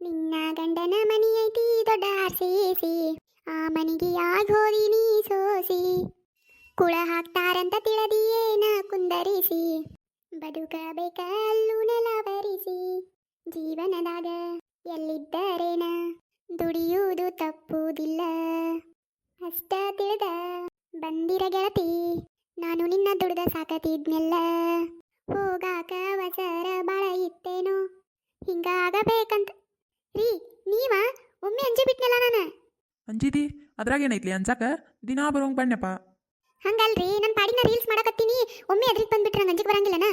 ನಿನ್ನ ಗಂಡನ ಮನಿ ದೊಡ್ಡ ಸೇಸಿ ಆ ಮನಿಗೆ ಆಗೋದಿ ನೀ ಸೋಸಿ? ಕುಳ ಹಾಕ್ತಾರಂತ ತಿಳಿದಿಯೇನ ಕುಂದರಿಸಿ. ಬದುಕಬೇಕಲ್ಲೂ ನೆಲವರಿಸಿ ಜೀವನದಾಗ ಎಲ್ಲಿದ್ದರೇನ? ದುಡಿಯುವುದು ತಪ್ಪುವುದಿಲ್ಲ ಅಷ್ಟ ತಿಳಿದ? ಬಂದಿರ ಗೆಳತಿ, ನಾನು ನಿನ್ನ ದುಡ್ದ ಸಾಕತಿದ್ನೆಲ್ಲ. ಹೋಗಾಕ ಅವಸರ ಬಾಳ ಇತ್ತೇನೋ? ಹಿಂಗಾಗಬೇಕಂತ ರೀ ನೀವ ಒಮ್ಮೆ ಅಂಜಿ ಬಿಟ್ನಲ್ಲ ನಾನು ಅಂಜಿದಿ ಅದ್ರಾಗ ಏನೈತ್ಲಿ ಅನ್ಸಾಕ? ದಿನಾ ಬರೋಂಗ್ ಬಣ್ಣಪ್ಪ ಹಂಗಲ್ರಿ ನನ್ನ ಪಾಡಿನ ರೀಲ್ಸ್ ಮಾಡಕತ್ತೀನಿ. ಒಮ್ಮೆ ಅದ್ರಿಗ್ ಬಂದ್ಬಿಟ್ರೆ ನಂಗೆ ಅಂಜಿಗೆ ಬರಂಗಿಲ್ಲನ?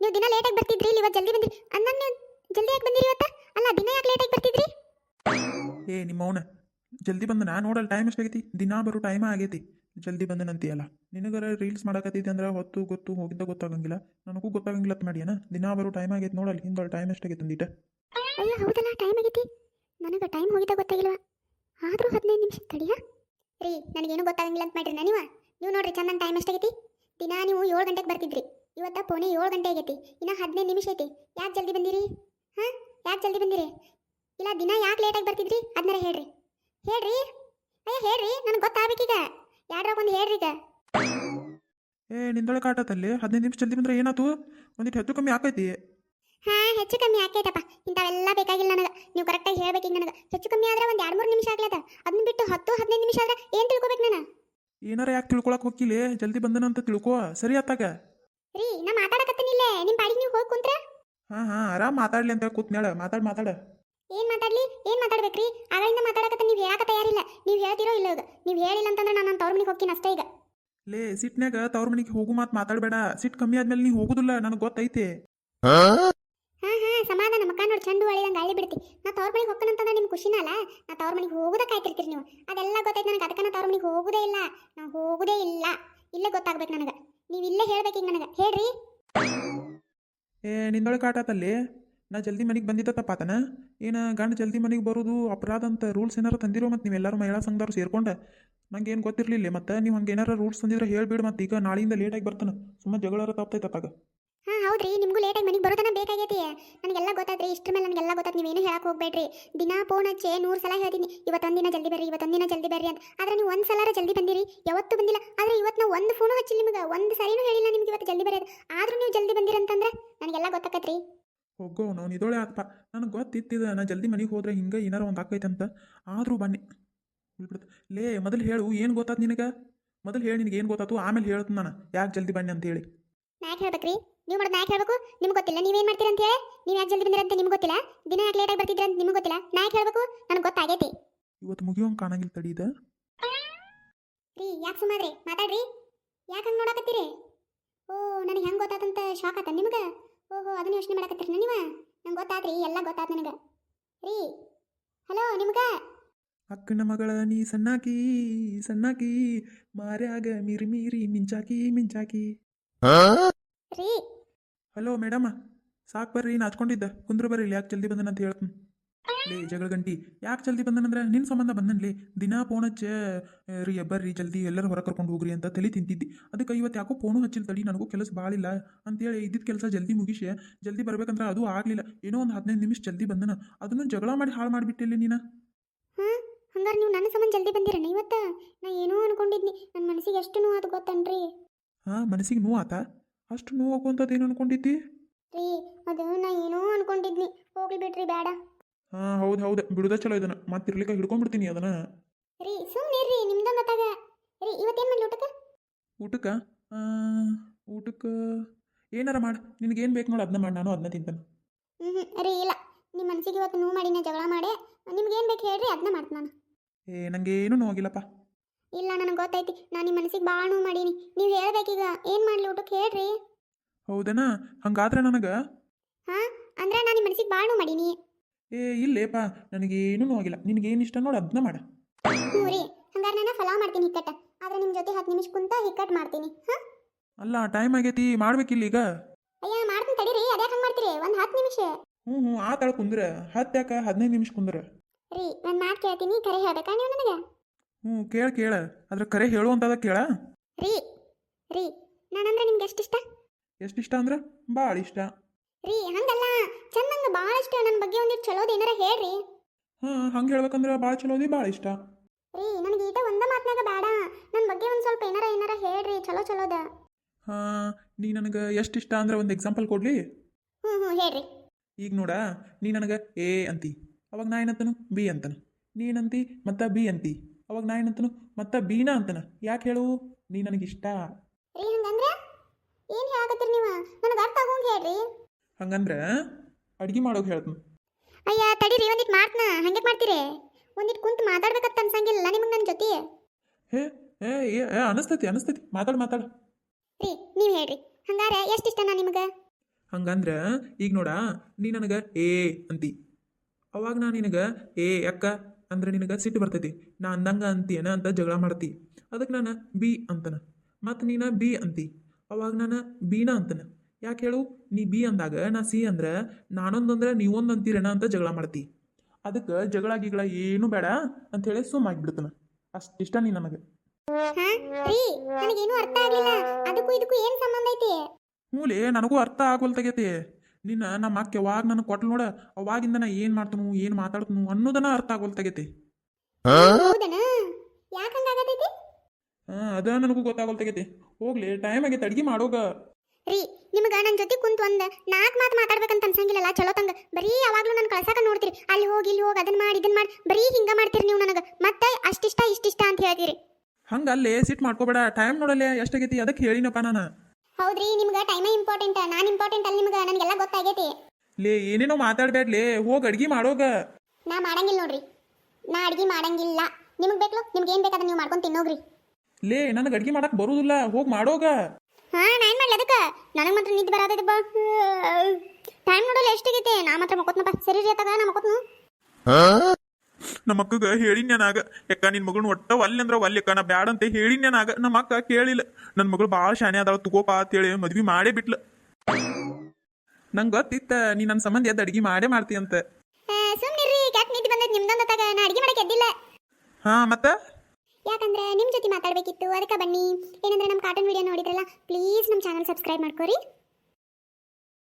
ನೀವು ದಿನ ಲೇಟಾಗಿ ಬರ್ತಿದ್ರಿ ಇಲ್ಲಿ ಇವತ್ತು ಜಲ್ದಿ ಬಂದ್ರಿ ಅಂದ ನೀವು ಜಲ್ದಿ ಯಾಕೆ ಬಂದಿರಿ ಇವತ್ತ? ಅಲ್ಲ ದಿನ ಯಾಕೆ ಲೇಟಾಗಿ ಬರ್ತಿದ್ರಿ? ಏ ನಿಮ್ಮ ಅವನ ಜಲ್ದಿ ಬಂದ ನಾ ನೋಡಲ್ ಟೈಮ್ ಎಷ್ಟಾಗೈತಿ? ದಿನಾ ಬರೋ ಟೈಮ್ ಆಗೈತಿ. ಜಲ್ದಿ ಬಂದನಂತೀಯಲ್ಲ ನಿನಗರ ರೀಲ್ಸ್ ಮಾಡಕತ್ತಿದ್ದೆ ಅಂದ್ರೆ ಹೊತ್ತು ಗೊತ್ತು ಹೋಗಿದ್ದ ಗೊತ್ತಾಗಂಗಿಲ್ಲ. ನನಗೂ ಗೊತ್ತಾಗಂಗಿಲ್ಲ ಅಂತ ಮಾಡ್ಯಾನ. ದಿನಾ ಬರೋ ಟೈಮ್ ಆಗೈತಿ ನೋಡಲ್ ಹಿಂದೊಳ ಟೈಮ್ ಎಷ್ಟಾಗೈತಿ ಅಂದಿಟ? ಅಯ್ಯ ಹೌದಲ್ಲ ಟೈಮ್ ಆಗೈತಿ. ನನಗೆ ಟೈಮ್ ಹೋಗಿದ್ದ ಗೊತ್ತಾಗಿಲ್ವಾ? ಆದರೂ ಹದಿನೈದು ನಿಮಿಷ ತಡಿಯಾ? ರೀ, ನನಗೇನು ಗೊತ್ತಾಗಂಗಿಲ್ಲ ಅಂತ ಮಾಡಿರಿ ನೀವು? ನೀವು ನೋಡ್ರಿ ಚಂದನ್ ಟೈಮ್ ಎಷ್ಟಾಗೈತಿ? ದಿನ ನೀವು ಏಳು ಗಂಟೆಗೆ ಬರ್ತಿದ್ರಿ. ಇವತ್ತ ಪೋಣೆ ಏಳು ಗಂಟೆ ಆಗೈತಿ. ಇನ್ನ ಹದಿನೈದು ನಿಮಿಷ ಐತಿ. ಯಾಕೆ ಜಲ್ದಿ ಬಂದಿರಿ? ಹಾಂ? ಯಾಕೆ ಜಲ್ದಿ ಬಂದಿರಿ? ಇಲ್ಲ, ದಿನ ಯಾಕೆ ಲೇಟಾಗಿ ಬರ್ತಿದ್ರಿ? ಅದನ್ನ ಹೇಳ್ರಿ. ಹೇಳ್ರಿ? ಅಯ್ಯ, ಹೇಳ್ರಿ. ನನಗೆ ಗೊತ್ತಾಗಬೇಕೀಗ ಯಾಡ್ರಾಗ ಒಂದು ಹೇಳ್ರಿ ಈಗ. ಏ, ನಿಂದೊಳಗೆ ಕಾಟತ್ತಲ್ಲಿ ಹದಿನೈದು ನಿಮಿಷ ಜಲ್ದಿ ಬಂದ್ರೆ ಏನಾಯ್ತು ಒಂದಿಟ್ಟು ಹೆಚ್ಚು ಕಮ್ಮಿ ಆಕೈತಿ. ಹಾ ಹೆಚ್ಚು ಕಮ್ಮಿ ಆಕೈತಪ್ಪ. ಇಂಥವೆಲ್ಲ ಬೇಕಾಗಿಲ್ಲ ನನಗೆ. ನೀವು ಕರೆಕ್ಟಾಗಿ ಈಗ ನನಗೆ. ಹೆಚ್ಚು ಕಮ್ಮಿ ಆದ್ರೆ ಒಂದು ಎರಡು ಮೂರು ನಿಮಿಷ ಆಗ್ಲಾದ? ಅದನ್ನ ಬಿಟ್ಟು ಹತ್ತು ಹದಿನೈದು ನಿಮಿಷ ಆದ್ರೆ ಏನು ತಿಳ್ಕೊಬೇಕು ನಾನು? ಏನಾರ ಯಾಕೆ ತಿಳ್ಕೊಳಕ್ ಹೋಗಿಲ್ಲ ಜಲ್ದಿ ಬಂದನಂತ ತಿಳ್ಕೋ. ಸರಿ ಆತಾಗ ರೀ ನಾ ಮಾತಾಡಕತ್ತೀನಿಲ್ಲೇ ನಿಮ್ಮ ಪಾಡಿಗೆ ನೀವು ಹೋಗಿ ಕುಂತ್ರ. ಹಾ ಹಾ ಆರಾಮ್ ಮಾತಾಡ್ಲಿ ಅಂತ ಕೂತ್ನೇಳ ಮಾತಾಡ್ ಮಾತಾಡ. ಏನು ಮಾತಾಡ್ಲಿ? ಏನು ಮಾತಾಡ್ಬೇಕ್ರಿ? ಆಗಳಿಂದ ಮಾತಾಡಕತ್ತ ನೀವು ಹೇಳಕ ತಯಾರಿಲ್ಲ. ನೀವು ಹೇಳ್ತಿರೋ ಇಲ್ಲ ಈಗ. ನೀವು ಹೇಳಿಲ್ಲ ಅಂತಂದ್ರೆ ನಾನು ನನ್ನ ತವ್ರ ಮನೆಗೆ ಹೋಗ್ತೀನಿ ಅಷ್ಟೇ ಈಗ. ಲೇ ಸಿಟ್ನ್ಯಾಗ ತವ್ರ ಮನೆಗೆ ಹೋಗು ಮಾತು ಮಾತಾಡಬೇಡ. ಸಿಟ್ ಕಮ್ಮಿ ಆದ್ಮೇಲೆ ನೀ ಹೋಗುದಿಲ್ಲ. ನನಗೆ ಗೊತ್ತೈತೆ. ಹಾಂ, ಹಾ, ಸಮಾಧಾನ. ಮಕ್ಕ ನೋಡಿ, ಚಂಡು ಹೊಳಿದಂಗೆ ಗಾಳಿ ಬಿಡ್ತಿ. ನಾ ತವ್ರ ಮನೆಗೆ ಹೋಗ್ಕನಂತಂದ್ರೆ ನಿಮ್ಗೆ ಖುಷಿನಲ್ಲ ನಾ ತವ್ರ ಮನೆಗೆ ಹೋಗೋದ ಕಾಯ್ತಿರ್ತೀರಿ ನೀವು. ಅದೆಲ್ಲ ಗೊತ್ತಾಯ್ತು ನನಗೆ. ಅದಕ್ಕೆ ನಾ ತವ್ರ ಮನೆಗೆ ಹೋಗೋದೇ ಇಲ್ಲ. ನಾ ಹೋಗೋದೇ ಇಲ್ಲ. ಇಲ್ಲೇ ಗೊತ್ತಾಗ್ಬೇಕು ನನಗೆ. ನೀವು ಇಲ್ಲೇ ಹೇಳ್ಬೇಕೀಗ ನನಗೆ. ಹೇಳ್ರಿ. ಏ, ನಿಂದೊಳಗೆ ಕಾಟಾತಲ್ಲಿ ನಾ ಜಲ್ದಿ ಮನೆಗೆ ಬಂದಿದ್ದ ತಪ್ಪಾತನ? ಏನು ಗಂಡ ಜಲ್ದಿ ಮನೆಗೆ ಬರೋದು ಅಪರಾಧ ಅಂತ ರೂಲ್ಸ್ ಏನಾರ ತಂದಿರೋ ಮತ್ತು ನೀವೆಲ್ಲರೂ ಮಹಿಳಾ ಸಂಘದವ್ರು ಸೇರ್ಕೊಂಡು? ನಂಗೆ ಏನು ಗೊತ್ತಿರಲಿಲ್ಲ ಮತ್ತು? ನೀವು ಹಂಗೆ ಏನಾರ ರೂಲ್ಸ್ ತಂದಿದ್ರೆ ಹೇಳ್ಬಿಡು ಮತ್ತು. ಈಗ ನಾಳೆಯಿಂದ ಲೇಟಾಗಿ ಬರ್ತಾನೆ. ಸುಮ್ಮನೆ ಜಗಳಾರ ತಪ್ತೈತೆ ಹಾಂ, ಹೌದ್ರಿ. ನಿಮಗೂ ಲೇಟಾಗಿ ಮನೆಗೆ ಬರೋದನ್ನ ಬೇಕಾಗೈತಿ. ನನಗೆಲ್ಲ ಗೊತ್ತಾದ್ರಿ ಇಷ್ಟ್ರ ಮೇಲೆ ನನಗೆಲ್ಲ ಗೊತ್ತಾದ್ ನೀವೇನು ಹೇಳಕ್ಕೆ ಹೋಗ್ಬೇಡ್ರಿ. ದಿನ ಫೋನ್ ಹಚ್ಚಿ ನೂರು ಸಲ ಹೇಳ್ತೀನಿ, ಇವತ್ತೊಂದಿನ ಜಲ್ದಿ ಬರ್ರಿ, ಇವತ್ತೊಂದಿನ ಜಲ್ದಿ ಬರ್ರಿ ಅಂತ. ಆದರೆ ನೀವು ಒಂದು ಸಲ ಜಲ್ದಿ ಬಂದಿರಿ, ಯಾವತ್ತೂ ಬಂದಿಲ್ಲ. ಆದರೆ ಇವತ್ತು ನಾವು ಒಂದು ಫೋನು ಹಚ್ಚಿಲ್ಲ ನಿಮಗೆ, ಒಂದು ಸರಿನೂ ಹೇಳಿಲ್ಲ ನಿಮ್ಗೆ ಇವತ್ತು ಜಲ್ದಿ ಬರೋದು ಆದರೂ ನೀವು ಜಲ್ದಿ ಬಂದಿರಿ ಅಂತಂದ್ರೆ ನನಗೆಲ್ಲ ಗೊತ್ತಾಕತ್ರಿ. ಹೋಗೋ ನಾವು ಇದೊಳೆ ಆತ್ಪ ನನಗೆ ಗೊತ್ತಿತ್ತಿದ ನಾನು ಜಲ್ದಿ ಮನೆಗೆ ಹೋದ್ರೆ ಹಿಂಗೆ ಏನಾರು ಒಂದು ಆಕೈತೆ ಅಂತ. ಆದರೂ ಬನ್ನಿ. ಬಿಡ್ಬಿಡ್ತು. ಲೇ, ಮೊದಲು ಹೇಳು, ಏನು ಗೊತ್ತಾತು ನಿನಗೆ? ಮೊದಲು ಹೇಳಿ ನಿನಗೆ ಏನು ಗೊತ್ತಾತು, ಆಮೇಲೆ ಹೇಳ್ತೀನಿ ನಾನು. ಯಾಕೆ ಜಲ್ದಿ ಬನ್ನಿ ಅಂತ ಮ್ಯಾಕ್ ಹೇಳ್ಬೇಕ್ರಿ. ನೀವು ಮಾಡೋದು ನಾಯಕ್ ಹೇಳ್ಬೇಕು ನಿಮ್ಗೆ ಗೊತ್ತಿಲ್ಲ. ನೀವೇನು ಮಾಡ್ತೀರ ಅಂತ ಹೇಳಿ? ನೀವು ಯಾಕೆ ಜಲ್ದಿ ಬಂದಿರಂತ ನಿಮ್ಗೆ ಗೊತ್ತಿಲ್ಲ? ದಿನ ಯಾಕೆ ಲೇಟಾಗಿ ಬರ್ತಿದ್ದೀರ ಅಂತ ನಿಮ್ಗೆ ಗೊತ್ತಿಲ್ಲ. ನಾಯಕ್ ಹೇಳ್ಬೇಕು ನನಗೆ ಗೊತ್ತಾಗೈತಿ. ಇವತ್ತು ಮುಗಿಯೋಂಗೆ ಕಾಣಂಗಿಲ್ಲ ತಡಿ ಇದು. ರೀ ಯಾಕೆ ಸುಮಾದ್ರಿ ಮಾತಾಡ್ರಿ. ಯಾಕೆ ಹಂಗೆ ನೋಡಕತ್ತೀರಿ? ಓ ನನಗೆ ಹೆಂಗೆ ಗೊತ್ತಾತಂತ ಶಾಕ್ ಆತ ನಿಮ್ಗೆ? ಓಹೋ ಅದನ್ನ ಯೋಚನೆ ಮಾಡಕತ್ತೀರಿ ನೀವು? ನಂಗೆ ಗೊತ್ತಾತ್ರಿ ಎಲ್ಲ ಗೊತ್ತಾತ ನನಗೆ. ರೀ ಹಲೋ ನಿಮ್ಗೆ? ಅಕ್ಕನ ಮಗಳ ನೀ ಸಣ್ಣಾಕಿ ಸಣ್ಣಾಕಿ ಮಾರ್ಯಾಗ ಮಿರಿ ಮೀರಿ ಮಿಂಚಾಕಿ ಮಿಂಚಾಕಿ. ರೀ. ಹಲೋ ಮೇಡಮ್ ಸಾಕ್ ಬರ್ರಿ ನಾಚ್ಕೊಂಡಿದ್ದ ಕುಂದ್ರ ಬರ್ರಿ ಇಲ್ಲಿ ಯಾಕೆ ಜಲ್ದಿ ಬಂದನಂತ ಹೇಳ್ತೀನಿ. ಲೇ ಜಗಳ ಗಂಟಿ ಯಾಕೆ ಜಲ್ದಿ ಬಂದನಂದ್ರೆ ನಿನ್ನ ಸಂಬಂಧ ಬಂದನ್ಲಿ ದಿನಾ ಫೋನ್ ಹಚ್ಚ ರೀ ಬರ್ರಿ ಜಲ್ದಿ ಎಲ್ಲರೂ ಹೊರ ಕರ್ಕೊಂಡು ಹೋಗ್ರಿ ಅಂತ ತಲೆ ತಿಂತಿದ್ದಿ. ಅದಕ್ಕೆ ಇವತ್ತು ಯಾಕೋ ಫೋನು ಹಚ್ಚಿಲ್ ತಡಿ ನನಗೂ ಕೆಲಸ ಭಾಳಿಲ್ಲ ಅಂತೇಳಿ ಇದ್ದಿದ್ದ ಕೆಲಸ ಜಲ್ದಿ ಮುಗಿಸಿ ಜಲ್ದಿ ಬರ್ಬೇಕಂದ್ರೆ ಅದು ಆಗಲಿಲ್ಲ. ಏನೋ ಒಂದು ಹದಿನೈದು ನಿಮಿಷ ಜಲ್ದಿ ಬಂದನ. ಅದನ್ನು ಜಗಳ ಮಾಡಿ ಹಾಳು ಮಾಡಿಬಿಟ್ಟಿಲ್ಲ ನೀನು? ಹಾಂ ಹಂಗಾರೆ ನೀವು ನನ್ನ ಸಂಬಂಧ ಜಲ್ದಿ ಬಂದಿರಣ್ಣ ಇವತ್ತು? ನಾ ಏನೋ ಅನ್ಕೊಂಡಿದ್ನಿ. ನನ್ನ ಮನಸ್ಸಿಗೆ ಎಷ್ಟು ನೋವು ಅದು ಗೊತ್ತನ್ರಿ. ಹಾಂ ಮನಸ್ಸಿಗೆ ನೋವು ಆತ? ಅಷ್ಟು ನೋವು ಆಗುವಂಥದ್ದು ಏನು ಅನ್ಕೊಂಡಿದ್ದಿ? ರೀ ಅದು ನಾ ಏನೋ ಅನ್ಕೊಂಡಿದ್ನಿ. ಹೋಗ್ಲಿ ಬಿಡ್ರಿ ಬೇಡ. ಹಾಂ ಹೌದು ಹೌದು. ಬಿಡುದ ಚಲೋ ಇದನ್ನ. ಮತ್ತೆ ಇರ್ಲಿಕ್ಕೆ ಹಿಡ್ಕೊಂಡ್ಬಿಡ್ತೀನಿ ಅದನ್ನ. ರೀ ಸುಮ್ಮನೆ ರೀ ನಿಮ್ದೊಂದು ಗೊತ್ತಾಗ ರೀ ಇವತ್ತೇನು ಮಾಡಲಿ ಊಟಕ್ಕೆ? ಊಟಕ್ಕೆ? ಊಟಕ್ಕೆ ಏನಾರ ಮಾಡು. ನಿನಗೇನು ಬೇಕು ನೋಡಿ ಅದನ್ನ ಮಾಡಿ. ನಾನು ಅದನ್ನ ತಿಂತಾನೆ. ಹ್ಞೂ ರೀ ಇಲ್ಲ. ನಿಮ್ಮ ಮನಸ್ಸಿಗೆ ಇವತ್ತು ನೋವು ಮಾಡಿ ನಾ ಜಗಳ ಮಾಡಿ ನಿಮ್ಗೆ ಏನು ಬೇಕು ಹೇಳ್ರಿ ಅದನ್ನ ಮಾಡ್ತೀನಿ ನಾನು. ಏ ನನಗೇನು ನೋವಾಗಿಲ್ಲಪ್ಪ. ಇಲ್ಲ ನನಗೆ ಗೊತ್ತೈತಿ. ನಾನು ನಿಮ್ಮ ಮನಸ್ಸಿಗೆ ಭಾಳ ನೋವು ಮಾಡೀನಿ. ನೀವು ಹೇಳ್ಬೇಕೀಗ. ಏನು ಮಾಡಲಿ ಊಟಕ್ಕೆ? ಹೇಳ್ರಿ. ಹೌದನಾ? ಹಂಗಾದ್ರೆ ನನಗೆ? ಹಾಂ ಅಂದ್ರೆ ನಾನು ನಿಮ್ಮ ಮನಸ್ಸಿಗೆ ಭಾಳ ನೋವು ಮಾಡೀನಿ. ಏ ಇಲ್ಲೇಪ. ನನಗೇನು ನೋವಾಗಿಲ್ಲ. ನಿನಗೇನು ಇಷ್ಟ ನೋಡು ಅದನ್ನ ಮಾಡು. ಹ್ಞೂ ರೀ. ಹಂಗಾರೆ ನಾನು ಫಲಾ ಮಾಡ್ತೀನಿ ಹಿಕ್ಕಟ್ಟ ಆದ್ರೆ ನಿಮ್ಮ ಜೊತೆ ಹತ್ತು ನಿಮಿಷ ಕುಂತ ಹಿಕ್ಕಟ್ಟು ಮಾಡ್ತೀನಿ. ಹಾಂ? ಅಲ್ಲ ಟೈಮ್ ಆಗೈತಿ. ಮಾಡ್ಬೇಕಿಲ್ಲ ಈಗ? ಅಯ್ಯ ಮಾಡ್ತೀನಿ ತಡೀರಿ ಅದ್ಯಾಕೆ ಹಂಗೆ ಮಾಡ್ತೀರಿ? ಒಂದು ಹತ್ತು ನಿಮಿಷ. ಹ್ಞೂ ಹ್ಞೂ. ಆ ತಳ ಕುಂದ್ರ. ಹತ್ತು ಯಾಕೆ? ಹದಿನೈದು ನಿಮಿಷ ಕುಂದ್ರ. ರೀ ಒಂದು ಮಾತು ಕೇಳ್ತೀನಿ. ಕರೆ ಹೇಳ್ಬೇಕಾ ನೀವು ನನಗೆ? ಹ್ಞೂ ಕೇಳ ಕೇಳ. ಅದ್ರ ಕರೆ ಹೇಳುವಂಥದ ಕೇಳ. ರೀ ರೀ. ನಾನಂದ್ರೆ ನಿಮ್ಗೆ ಎಷ್ಟು ಇಷ್ಟ? ಎಷ್ಟು ಇಷ್ಟ ಅಂದ್ರೆ? ಭಾಳ ಇಷ್ಟ. ರೀ ಹಂಗಲ್ಲ. ಚಂದಂಗ ಇಷ್ಟ. ನನ್ನ ಬಗ್ಗೆ ಒಂದಿಟ್ಟು ಚಲೋದು ಏನಾರ ಹೇಳ್ರಿ. ಹಾಂ ಹಂಗೆ ಹೇಳ್ಬೇಕಂದ್ರೆ ಭಾಳ ಚಲೋದಿ ಭಾಳ ಇಷ್ಟ. ರೀ ನನಗೆ ಈಟ ಒಂದ ಮಾತ್ನಾಗ ಬೇಡ ನನ್ನ ಬಗ್ಗೆ ಒಂದು ಸ್ವಲ್ಪ ಏನಾರ ಏನಾರ ಹೇಳ್ರಿ. ಚಲೋ ಚಲೋದ ಹಾಂ ನೀ ನನಗೆ ಎಷ್ಟು ಇಷ್ಟ ಅಂದ್ರೆ ಒಂದು ಎಕ್ಸಾಂಪಲ್ ಕೊಡ್ಲಿ? ಹ್ಞೂ ಹ್ಞೂ ಹೇಳ್ರಿ. ಈಗ ನೋಡ ನೀ ನನಗೆ ಎ ಅಂತಿ. ಅವಾಗ ನಾ ಏನಂತನು? ಬಿ ಅಂತನು. ನೀನಂತಿ ಮತ್ತು ಬಿ ಅಂತಿ. ಅವಾಗ ನಾ ಏನಂತನು ಮತ್ತು ಬೀನಾ ಅಂತನ. ಯಾಕೆ ಹೇಳು? ನೀ ನನಗಿಷ್ಟ. ರೀ ಹಂಗಂದ್ರೆ? ಏನು ಹೇಳಕತ್ತೀರಿ ನೀವು? ನನಗೆ ಅರ್ಥ ಆಗೋಂಗೆ ಹೇಳ್ರಿ. ಹಂಗಂದ್ರೆ ಅಡ್ಗೆ ಮಾಡೋಕೆ ಹೇಳ್ತೀನಿ. ಅಯ್ಯ ತಡೀರಿ ಒಂದಿಟ್ಟು ಮಾಡ್ತನ. ಹಂಗೆ ಮಾಡ್ತೀರಿ? ಒಂದಿಟ್ಟು ಕುಂತು ಮಾತಾಡ್ಬೇಕಂತ ಅನ್ಸಂಗಿಲ್ಲ ನಿಮಗೆ ನನ್ನ ಜೊತೆ? ಹೇ ಏ ಏ ಏ, ಅನಿಸ್ತೈತಿ ಅನಿಸ್ತೈತಿ. ಮಾತಾಡು ಮಾತಾಡು. ರೀ ನೀವು ಹೇಳ್ರಿ. ಹಂಗಾರೆ ಎಷ್ಟು ಇಷ್ಟ ನಾ ನಿಮಗೆ? ಹಂಗಂದ್ರೆ ಈಗ ನೋಡ ನೀ ನನಗೆ ಏ ಅಂತಿ. ಅವಾಗ ನಾ ನಿನಗೆ ಏ ಯಾಕ ಅಂದ್ರೆ ನಿನಗೆ ಸಿಟ್ಟು ಬರ್ತೈತಿ. ನಾ ಅಂದಂಗೆ ಅಂತೀಯನ ಅಂತ ಜಗಳ ಮಾಡ್ತಿ. ಅದಕ್ಕೆ ನಾನು ಬಿ ಅಂತನ. ಮತ್ತು ನೀನು ಬಿ ಅಂತಿ. ಅವಾಗ ನಾನು ಬಿನ ಅಂತನ. ಯಾಕೆ ಹೇಳು? ನೀ ಬಿ ಅಂದಾಗ ನಾ ಸಿ ಅಂದ್ರೆ ನಾನೊಂದಂದ್ರೆ ನೀವೊಂದು ಅಂತೀರಣ ಅಂತ ಜಗಳ ಮಾಡ್ತಿ. ಅದಕ್ಕೆ ಜಗಳ ಗಿಗಳ ಏನೂ ಬೇಡ ಅಂಥೇಳಿ ಹೇಳಿ ಅಷ್ಟಿಷ್ಟ ನೀ ನನಗೆ. ನನಗೇನು ಅರ್ಥ ಆಗಲಿಲ್ಲ. ಅದಕ್ಕೂ ಇದಕ್ಕೂ ಏನು ಸಂಬಂಧ ಐತಿ? ಮೂಲೆ ನನಗೂ ಅರ್ಥ ಆಗೋಲ್ ಆಗೋಲ್ತಾಗೈತಿ ನಿನ್ನ ನಮ್ಮ ಅಕ್ಕ ಯಾವಾಗ ನನಗೆ ಕೊಟ್ಲು ನೋಡ ಅವಾಗಿಂದ ನಾ ಏನು ಮಾಡ್ತನು ಏನು ಮಾತಾಡ್ತನು ಅನ್ನೋದನ್ನ ಅರ್ಥ ಆಗೋಲ್ತಾಗೈತಿ ಹೌದನ? ಯಾಕೆ ಹಂಗಾಗತೈತಿ ಹಾಂ ಅದ ನನಗೂ ಗೊತ್ತಾಗೋಲ್ತಾಗೈತಿ ಹೋಗ್ಲಿ ಟೈಮ್ ಆಗೈತೆ ಅಡ್ಗೆ ಮಾಡೋಗ. ರೀ ನಿಮ್ಗೆ ನನ್ನ ಜೊತೆ ಕುಂತು ಒಂದು ನಾಲ್ಕು ಮಾತು ಮಾತಾಡ್ಬೇಕಂತ ಅನ್ಸಂಗಿಲ್ಲಲ್ಲ ಚಲೋ ತಂಗ. ಬರೀ ಯಾವಾಗಲೂ ನನ್ನ ಕಳ್ಸಾಕ ನೋಡ್ತೀರಿ. ಅಲ್ಲಿ ಹೋಗಿ ಇಲ್ಲಿ ಹೋಗಿ ಅದನ್ನ ಮಾಡಿ ಇದನ್ನ ಮಾಡಿ ಬರೀ ಹಿಂಗ ಮಾಡ್ತೀರಿ ನೀವು ನನಗೆ. ಮತ್ತೆ ಅಷ್ಟಿಷ್ಟ ಇಷ್ಟಿಷ್ಟ ಅಂತ ಹೇಳ್ತೀರಿ. ಹಂಗಲ್ಲೇ ಸಿಟ್ ಮಾಡ್ಕೋಬೇಡ. ಟೈಮ್ ನೋಡಲ್ಲೇ ಎಷ್ಟಾಗೈತಿ? ಅದಕ್ಕೆ ಹೇಳಿನಪ್ಪ ನಾನು. ಹೌದ್ರಿ ನಿಮ್ಗೆ ಟೈಮ್ ಇಂಪಾರ್ಟೆಂಟ್ ನಾನ್ ಇಂಪಾರ್ಟೆಂಟ್ ಅಲ್ಲಿ ನಿಮ್ಗೆ ನನಗೆಲ್ಲ ಗೊತ್ತಾಗೈತಿ. ಲೇ ಏನೇನೋ ಮಾತಾಡ್ಬೇಡ್ಲೇ ಹೋಗಿ ಅಡ್ಗೆ ಮಾಡೋಗ. ನಾ ಮಾಡಂಗಿಲ್ಲ ನೋಡ್ರಿ. ನಾ ಅಡ್ಗೆ ಮಾಡಂಗಿಲ್ಲ. ನಿಮಗೆ ಬೇಕಲ್ಲ ನಿಮ್ಗೆ ಏನ್ ಬೇಕಾದ್ರೆ ನೀವು ಮಾಡ್ಕೊಂಡು ತಿನ್ನೋಗ್ರಿ. ಲೇ ನನಗೆ ಅಡ್ಗೆ ಮಾಡಕ್ ಬರುದಿಲ್ಲ ಹೋಗಿ ಮಾಡೋಗ. ಹಾ ನಾ ಏನು ಮಾಡ್ಲಿ ಅದಕ್ಕೆ? ನನಗೆ ಮಾತ್ರ ನಿದ್ದೆ ಬರೋದೈತೆ ಬಾ ಟೈಮ್ ನೋಡಲ್ಲ ಎಷ್ಟಾಗೈತೆ ನಾ ಮಾತ್ರ ಮಕ್ಕೋತ್ನಪ್ಪ. ಸರಿ ರೀ ಅತ್ತಾಗ. ನಮ್ಮ ಅಕ್ಕಗ ಹೇಳಿನ್ಯಾನಾಗ ಯಾಕ ನಿನ್ ಮಗಳನ್ನ ಒಟ್ಟ ಒಲ್ಲೆ ಅಂದ್ರೆ ಒಲ್ಲೆಕ್ಕ ನಾ ಬ್ಯಾಡ ಅಂತ ಹೇಳಿನ್ಯಾನಾಗ ನಮ್ಮ ಅಕ್ಕ ಕೇಳಿಲ್ಲ. ನನ್ನ ಮಗಳು ಭಾಳ ಶಾಣೆ ಅದಾಳ ತಗೋಪ ಅಂತೇಳಿ ಮದ್ವಿ ಮಾಡೇ ಬಿಟ್ಲ. ನಂಗೆ ಗೊತ್ತಿತ್ತ ನೀ ನನ್ನ ಸಂಬಂಧ ಎದ್ದು ಅಡಿಗೆ ಮಾಡೇ ಮಾಡ್ತಿ ಅಂತ ಸುಮ್ಮನಿರಿ ಕೆಟ್ಟ ನಿದ್ದೆ ಬಂದೈತೆ ನಿಮ್ದೊಂದು ಅತ್ತಾಗ ನಾ ಅಡ್ಗೆ ಮಾಡಕ್ಕೆ ಎದ್ದಿಲ್ಲ. ಹಾ ಮತ್ತ? ಯಾಕಂದ್ರೆ ನಿಮ್ಮ ಜೊತೆ ಮಾತಾಡಬೇಕಿತ್ತು ಅದಕ್ಕೆ ಬನ್ನಿ. ಏನಂದ್ರೆ ನಮ್ಮ ಕಾರ್ಟೂನ್ ವಿಡಿಯೋ ನೋಡಿದ್ರಲ್ಲ ಪ್ಲೀಸ್ ನಮ್ಮ ಚಾನಲ್ ಸಬ್ಸ್ಕ್ರೈಬ್ ಮಾಡ್ಕೊರಿ.